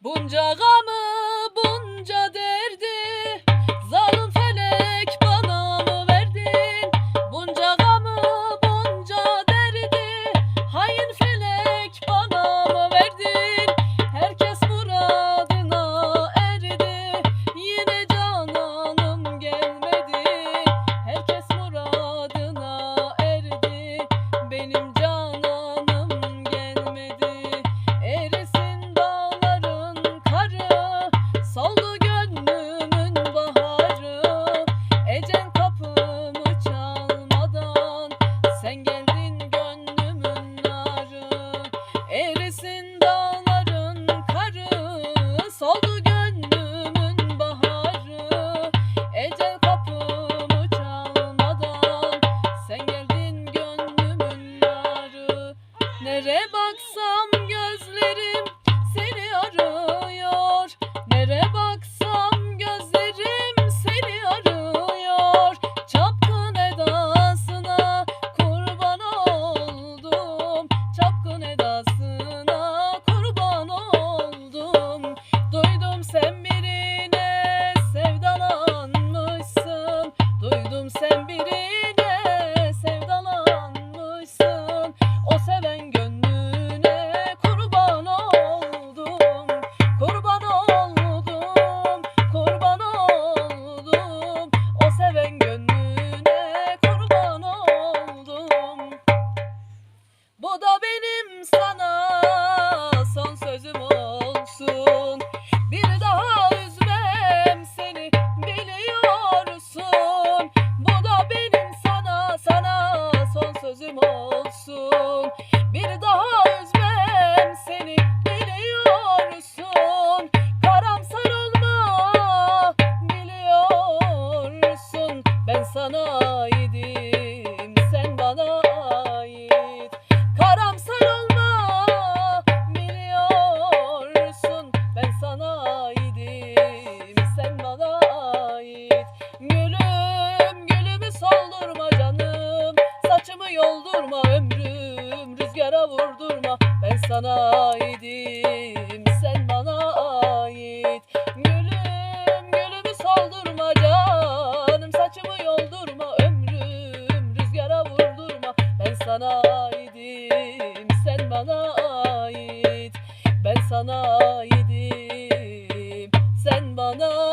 문제감은 Erisin dağların karı Soldu gönlümün baharı. Ecel kapımı çalmadan Sen geldin gönlümün narı Nere sözüm olsun. Bir daha üzmem seni biliyorsun. Karamsar olma biliyorsun. Ben sana Yoldurma ömrüm rüzgara vurdurma. Ben sana aidim sen bana ait. Gülüm gülümü soldurma canım saçımı yoldurma. Ömrüm rüzgara vurdurma. Ben sana aidim sen bana ait. Ben sana aidim sen bana